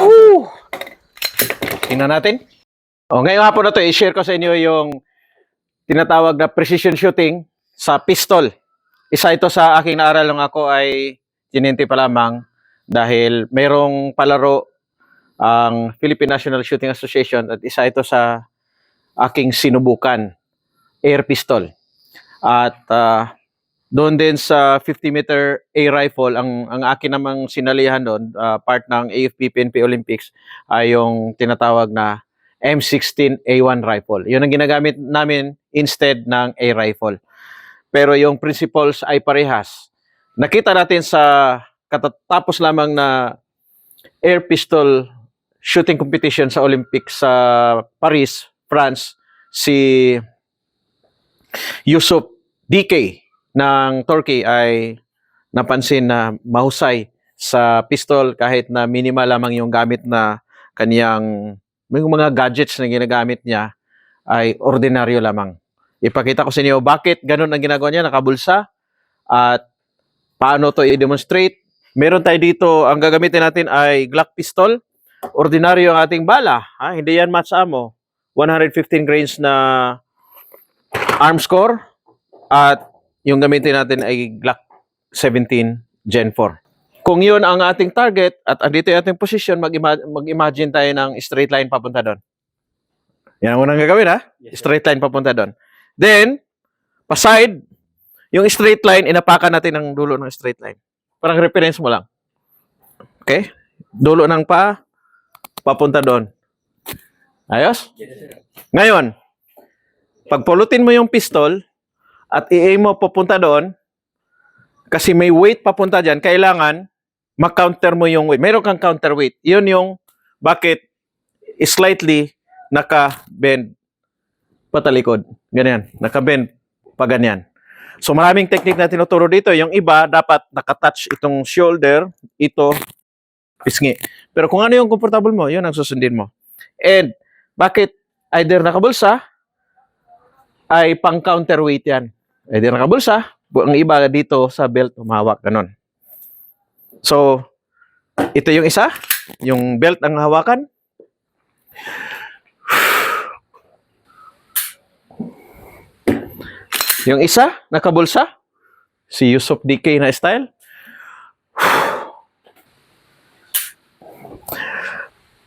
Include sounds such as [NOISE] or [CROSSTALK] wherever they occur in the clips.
Woo! Tingnan natin. O, ngayong hapon na to, i-share ko sa inyo yung tinatawag na precision shooting sa pistol. Isa ito sa aking naaral nung ako ay tinente pa lamang dahil mayroong palaro ang Philippine National Shooting Association at isa ito sa aking sinubukan, air pistol. At ah, doon din sa 50 meter air rifle, ang, ang akin namang sinalihan doon, ah, part ng AFP PNP Olympics, ay yung tinatawag na M16 A1 rifle. Yun ang ginagamit namin instead ng air rifle. Pero yung principles ay parehas. Nakita natin sa katatapos lamang na air pistol shooting competition sa Olympics sa Paris, France, si Yusuf DK ng Turkey ay napansin na mahusay sa pistol kahit na minimal lamang yung gamit na kaniyang mga gadgets na ginagamit niya ay ordinaryo lamang. Ipakita ko sa inyo bakit ganun ang ginagawa niya, nakabulsa at paano to i-demonstrate. Meron tayo dito, ang gagamitin natin ay Glock pistol. Ordinaryo ang ating bala, ha? hindi yan match ammo. 115 grains na arm score at yung gamitin natin ay Glock 17 Gen 4. Kung yun ang ating target at andito yung ating position, mag-ima- mag-imagine tayo ng straight line papunta doon. Yan ang unang gagawin ha? straight line papunta doon. Then, paside, yung straight line, inapakan natin ang dulo ng straight line. Parang reference mo lang. Okay? Dulo ng pa, papunta doon. Ayos? Ngayon, pagpulutin mo yung pistol at i-aim mo papunta doon, kasi may weight papunta dyan, kailangan ma-counter mo yung weight. Meron kang counterweight. Yun yung bakit slightly naka-bend patalikod. Ganyan. Naka-bend pa ganyan. So maraming technique na tinuturo dito. Yung iba, dapat nakatouch itong shoulder, ito, pisngi. Pero kung ano yung comfortable mo, yun ang susundin mo. And bakit either nakabulsa, ay pang counterweight yan. Either nakabulsa, bu- ang iba dito sa belt, humawak, ganon. So, ito yung isa, yung belt ang hawakan. Yung isa, nakabulsa, si Yusuf DK na style.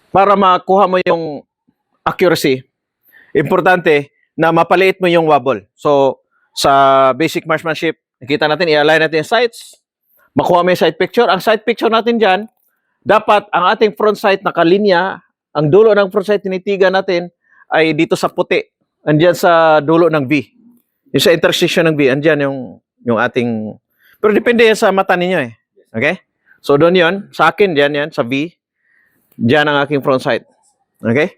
Para makuha mo yung accuracy, importante na mapaliit mo yung wobble. So, sa basic marksmanship, nakita natin, i-align natin yung sights, makuha mo yung sight picture. Ang sight picture natin dyan, dapat ang ating front sight nakalinya, ang dulo ng front sight tinitigan natin ay dito sa puti, andyan sa dulo ng V. Yung sa intersection ng V, andyan yung, yung ating... Pero depende yan sa mata ninyo eh. Okay? So doon yon sa akin dyan yan, sa V. Dyan ang aking front sight. Okay?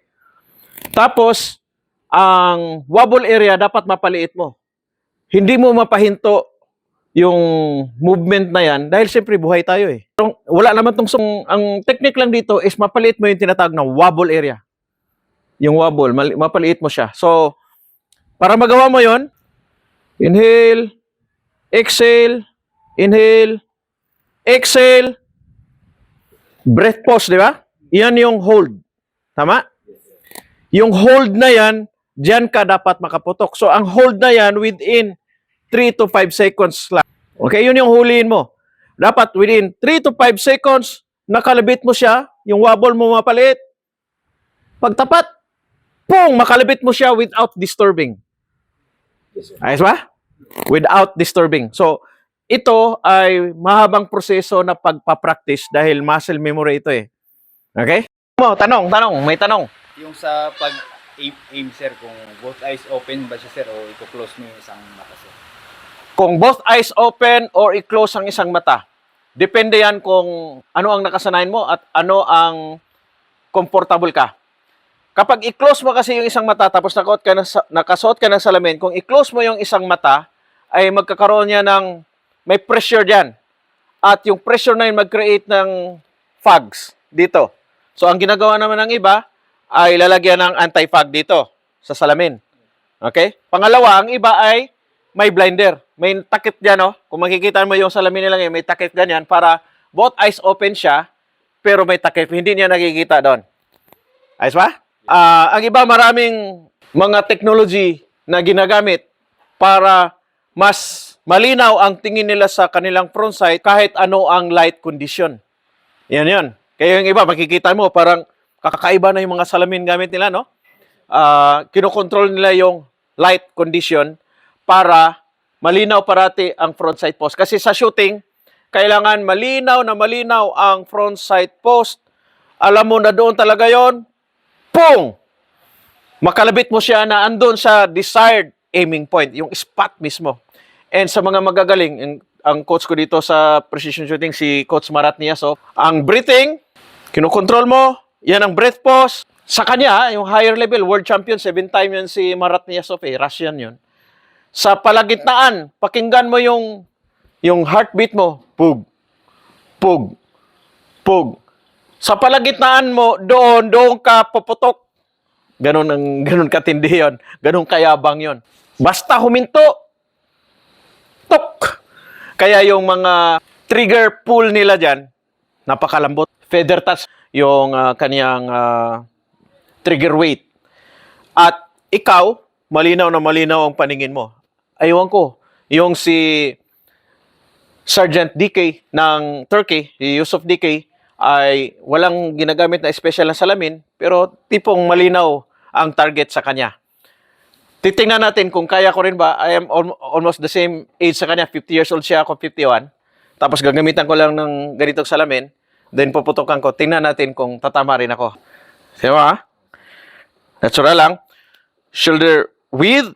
Tapos, ang wobble area dapat mapaliit mo. Hindi mo mapahinto yung movement na yan dahil siyempre buhay tayo eh. Pero Wala naman tong sung, ang technique lang dito is mapaliit mo yung tinatawag na wobble area. Yung wobble, mapaliit mo siya. So, para magawa mo yon inhale, exhale, inhale, exhale, breath pause, di ba? Yan yung hold. Tama? Yung hold na yan, diyan ka dapat makaputok. So, ang hold na yan within 3 to 5 seconds lang. Okay, yun yung huliin mo. Dapat within 3 to 5 seconds, nakalabit mo siya, yung wobble mo mapalit. Pagtapat, pong, makalabit mo siya without disturbing. Ayos ba? Without disturbing. So, ito ay mahabang proseso na pagpapractice dahil muscle memory ito eh. Okay? Mo, tanong, tanong, may tanong. Yung sa pag aim, aim sir, kung both eyes open ba siya sir o i-close mo yung isang mata sir? Kung both eyes open or i-close ang isang mata, depende yan kung ano ang nakasanayan mo at ano ang comfortable ka. Kapag i-close mo kasi yung isang mata tapos nakasuot ka ng, nakasuot ka ng salamin, kung i-close mo yung isang mata, ay magkakaroon niya ng may pressure diyan. At yung pressure na yun mag-create ng fogs dito. So ang ginagawa naman ng iba ay lalagyan ng anti-fog dito sa salamin. Okay? Pangalawa, ang iba ay may blinder. May takip dyan, no? Kung makikita mo yung salamin nila ngayon, may takip ganyan para both eyes open siya, pero may takip. Hindi niya nakikita doon. Ayos ba? Ah, ang iba maraming mga technology na ginagamit para mas malinaw ang tingin nila sa kanilang front sight kahit ano ang light condition. Yan yun. Kaya yung iba, makikita mo, parang kakaiba na yung mga salamin gamit nila, no? Ah, kinokontrol nila yung light condition para malinaw parati ang front sight post. Kasi sa shooting, kailangan malinaw na malinaw ang front sight post. Alam mo na doon talaga yon, pung! Makalabit mo siya na andun sa desired aiming point, yung spot mismo. And sa mga magagaling, ang, ang coach ko dito sa precision shooting, si Coach Marat Niaso, ang breathing, kinokontrol mo, yan ang breath pause. Sa kanya, yung higher level, world champion, seven time yan si Marat Niasov, eh, Russian yun. Sa palagitnaan, pakinggan mo yung yung heartbeat mo, pug, pug, pug. Sa palagitnaan mo, doon, doon ka puputok. Ganon ang [LAUGHS] ganon katindi 'yon. Ganon kayabang 'yon. Basta huminto. Tok. Kaya yung mga trigger pull nila diyan, napakalambot. Feather touch yung ah, kaniyang ah, trigger weight. At ikaw, malinaw na malinaw ang paningin mo. Aywan ko, yung si Sergeant DK ng Turkey, Yusuf DK, ay walang ginagamit na special na salamin, pero tipong malinaw ang target sa kanya. Titingnan natin kung kaya ko rin ba. I am al- almost the same age sa kanya. 50 years old siya, ako 51. Tapos gagamitan ko lang ng ganitong salamin. Then puputokan ko. Tingnan natin kung tatama rin ako. Di ba? Natural lang. Shoulder width.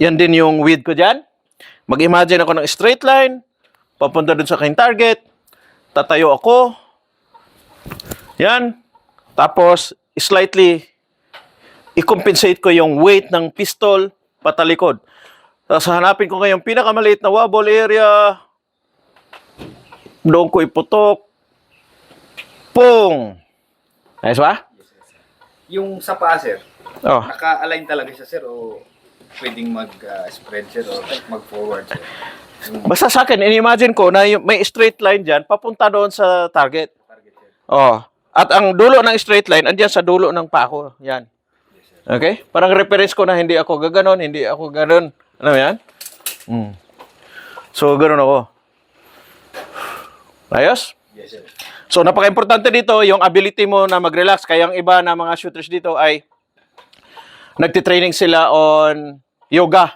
Yan din yung width ko dyan. Mag-imagine ako ng straight line. Papunta dun sa aking target. Tatayo ako. Yan. Tapos, slightly, i-compensate ko yung weight ng pistol patalikod. Tapos hanapin ko ngayong pinakamaliit na wobble area. Doon ko iputok. Pong! Ayos ba? Yung sa paa, sir, Oh. naka-align talaga siya, sir, o pwedeng mag-spread, sir, o mag-forward, sir. Yung Basta sa akin, in-imagine ko na yung, may straight line dyan, papunta doon sa target. target, sir. Oh. At ang dulo ng straight line, andyan sa dulo ng pako. Yan. Okay? Parang reference ko na hindi ako gaganon, hindi ako ganon. Ano yan? Mm. So, ganon ako. Ayos? So, napaka-importante dito, yung ability mo na mag-relax. Kaya ang iba na mga shooters dito ay nagtitraining sila on yoga.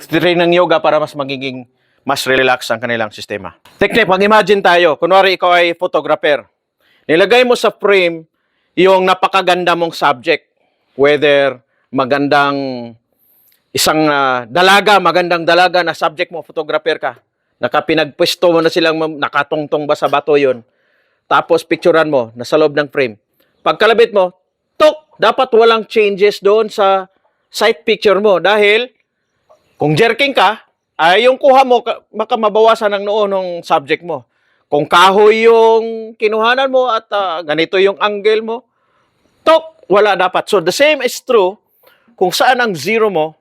Nagtitraining ng yoga para mas magiging mas relax ang kanilang sistema. Technique, mag-imagine tayo. Kunwari, ikaw ay photographer. Nilagay mo sa frame yung napakaganda mong subject. Whether magandang isang ah, dalaga, magandang dalaga na subject mo, photographer ka. Nakapinagpwesto mo na silang nakatungtong ba sa bato yon. Tapos picturean mo, nasa loob ng frame. Pagkalabit mo, tok, dapat walang changes doon sa side picture mo. Dahil, kung jerking ka, ay yung kuha mo, ka- baka mabawasan ang noo ng subject mo. Kung kahoy yung kinuhanan mo at ah, ganito yung angle mo, tok, wala dapat. So, the same is true kung saan ang zero mo,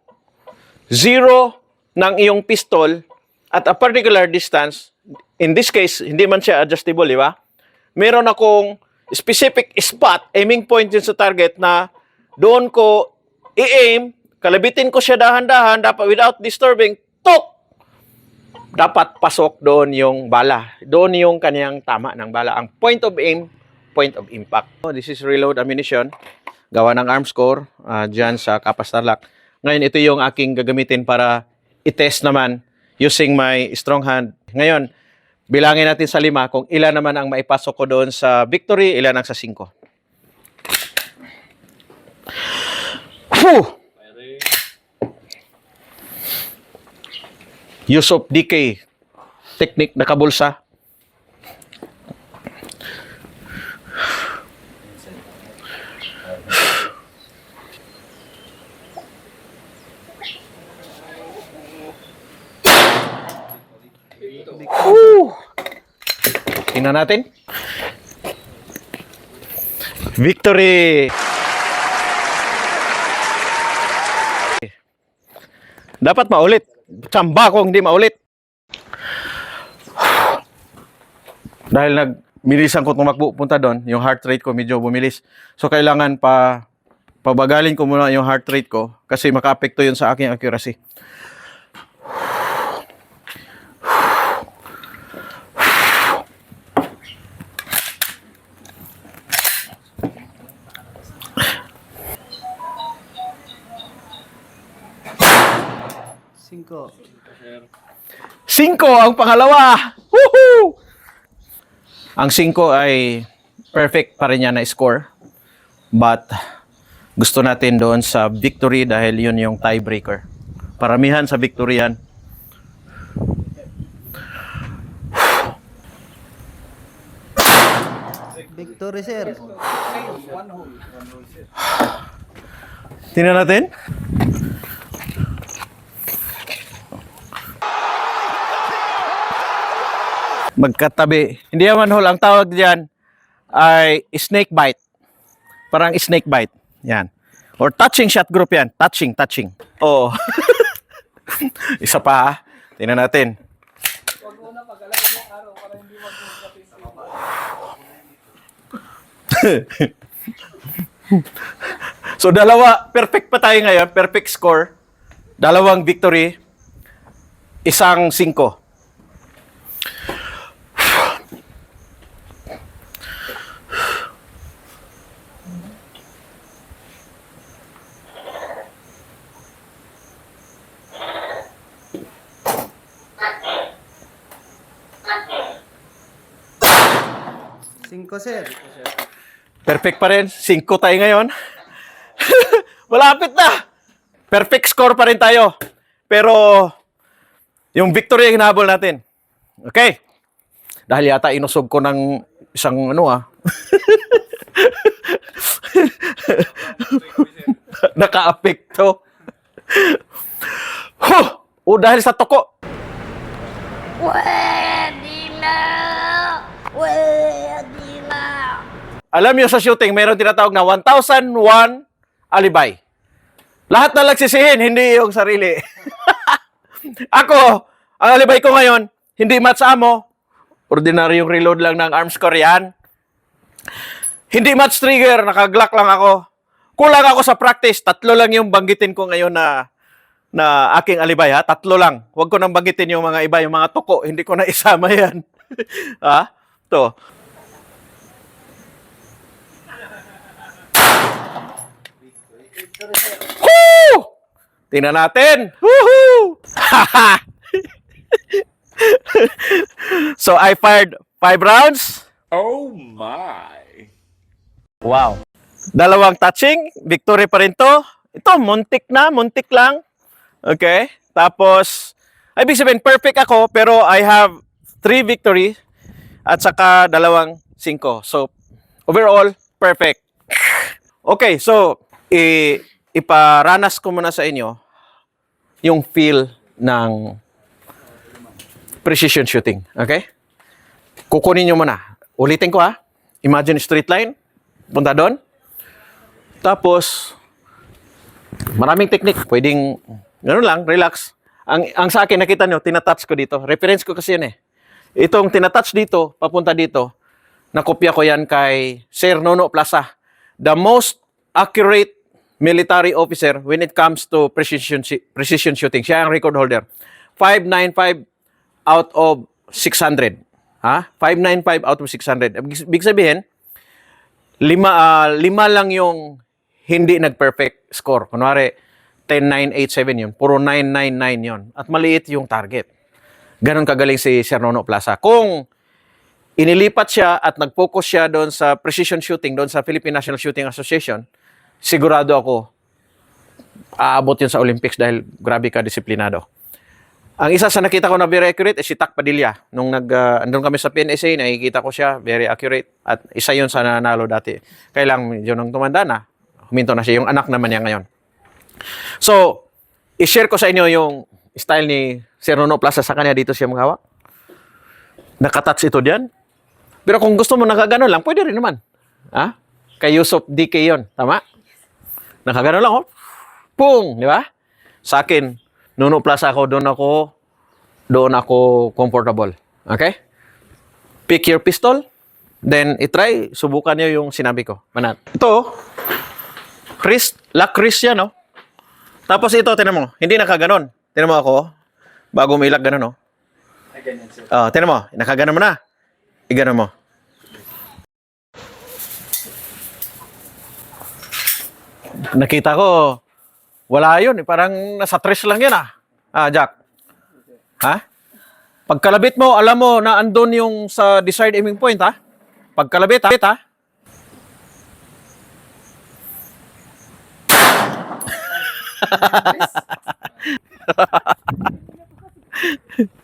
zero ng iyong pistol at a particular distance, in this case, hindi man siya adjustable, di ba? Meron akong specific spot, aiming point yun sa target na doon ko i-aim, kalabitin ko siya dahan-dahan, dapat without disturbing, tok! Dapat pasok doon yung bala. Doon yung kanyang tama ng bala. Ang point of aim, point of impact. Oh, This is reload ammunition. Gawa ng arms core uh, dyan sa Kapas Tarlac. Ngayon, ito yung aking gagamitin para i-test naman using my strong hand. Ngayon, bilangin natin sa lima kung ilan naman ang maipasok ko doon sa victory, ilan ang sa cinco. Whew! Use of DK technique nakabulsa. Whew! Tingnan natin. Victory! Dapat maulit. Tsamba kung hindi maulit. Dahil nag milisan ko tumakbo punta doon, yung heart rate ko medyo bumilis. So kailangan pa pabagalin ko muna yung heart rate ko kasi makaapekto yun sa aking accuracy. Cinco. Cinco ang pangalawa. Woohoo! Ang 5 ay perfect pa rin yan na score. But gusto natin doon sa victory dahil yun yung tiebreaker. Paramihan sa victory yan. Victory, sir. Tingnan natin. Magkatabi. Hindi naman hole. Ang tawag diyan ay snake bite. Parang snake bite. Yan. Or touching shot group yan. Touching, touching. Oo. [LAUGHS] Isa pa ha. Tingnan natin. [LAUGHS] So dalawa, perfect pa tayo ngayon, perfect score. Dalawang victory, isang singko. Cinco, sir. Perfect pa rin, singko tayo ngayon. [LAUGHS] Malapit na! Perfect score pa rin tayo. Pero, yung victory ang hinahabol natin. Okay? Dahil yata inusog ko ng isang ano ah. [LAUGHS] Naka-apekto. Huh! O dahil sa toko. Pwede Alam niyo sa shooting, mayroon tinatawag na 1001 alibay. Lahat na nagsisihin, hindi yung sarili. [LAUGHS] Ako, ang alibay ko ngayon, hindi match amo. Ordinaryong reload lang ng arms ko yan. Hindi match trigger, nakaglock lang ako. Kulang ako sa practice, tatlo lang yung banggitin ko ngayon na na aking alibay ha, tatlo lang. Huwag ko nang banggitin yung mga iba, yung mga tuko, hindi ko na isama yan. [LAUGHS] ha? To. Woo! Tingnan natin. Woohoo! [LAUGHS] so I fired five rounds. Oh my. Wow. Dalawang touching, victory pa rin to. Ito, muntik na, muntik lang. Okay? Tapos, ibig sabihin, perfect ako, pero I have three victory at saka dalawang cinco. So, overall, perfect. Okay, so, i iparanas ko muna sa inyo yung feel ng precision shooting. Okay? Kukunin nyo muna. Ulitin ko ha. Imagine straight line. Punta doon. Tapos, maraming technique. Pwedeng, gano'n lang, relax. Ang, ang sa akin, nakita nyo, tinatouch ko dito. Reference ko kasi yan eh. Itong tinatouch dito, papunta dito, nakopya ko yan kay Sir Nono Plaza. The most accurate military officer when it comes to precision precision shooting. Siya ang record holder. 595 out of 600. Ha? 595 out of 600. Ibig ibig sabihin, lima, ah, lima lang yung hindi nag-perfect score. Kunwari, 10-9-8-7 yun. Puro 9-9-9 yun. At maliit yung target. Ganon kagaling si Sir Nono Plaza. Kung inilipat siya at nag-focus siya doon sa precision shooting, doon sa Philippine National Shooting Association, sigurado ako, aabot yun sa Olympics dahil grabe ka disiplinado. Ang isa sa nakita ko na very accurate is si Tak Padilla. Nung nag, uh, andun kami sa PNSA, nakikita ko siya, very accurate. At isa yun sa nanalo dati. Kailang medyo nang tumanda na, huminto na siya. Yung anak naman niya ngayon. So, i-share ko sa inyo yung style ni Sir Nono Plaza sa kanya dito siya magawa. Nakatouch ito diyan. Pero kung gusto mo nakagano lang, pwede rin naman. Ha? Kay Yusuf DK yun. Tama? Nakagano lang, oh. Pung! Di ba? Sa akin, Nuno Plaza ako, doon ako, doon ako comfortable. Okay? Pick your pistol, Then, itry, subukan niyo yung sinabi ko. Manat. Ito, Chris, La Chris yan, no? Tapos ito, tinan mo, hindi nakaganon. Tinan mo ako, bago may ilak ganon, no? Oh, tinan mo, nakaganon mo na. Iganon mo. Nakita ko, wala yun. Parang nasa tres lang yan, ah. Ah, Jack. Ha? Pagkalabit mo, alam mo na andun yung sa desired aiming point, ha? Pagkalabit, ha? ha?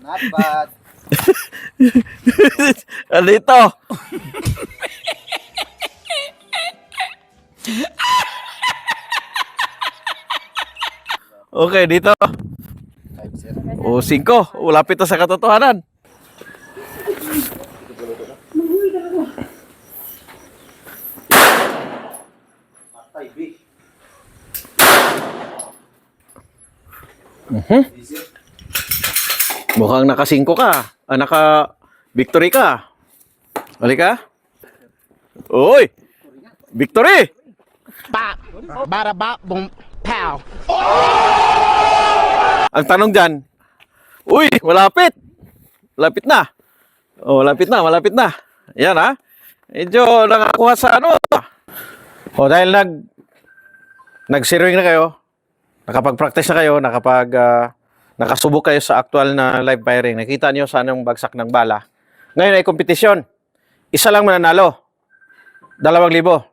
Not bad. [LAUGHS] Dito. [LAUGHS] okay, dito. O, singko. O, lapit na sa katotohanan. Mhm. Mukhang nakasingko ka. Ah, naka victory ka. Hali ka? Uy! Victory! Bada bop boom pow. Ang tanong dyan, Uy, malapit! Malapit na. Oh, malapit na, malapit na. Yan ha. Medyo nakakuha sa ano. O dahil nag nag-zeroing na kayo, nakapag-practice na kayo, nakapag ah, nakasubok kayo sa actual na live firing, nakita niyo saan yung bagsak ng bala. Ngayon ay kompetisyon. Isa lang mananalo. Dalawang libo.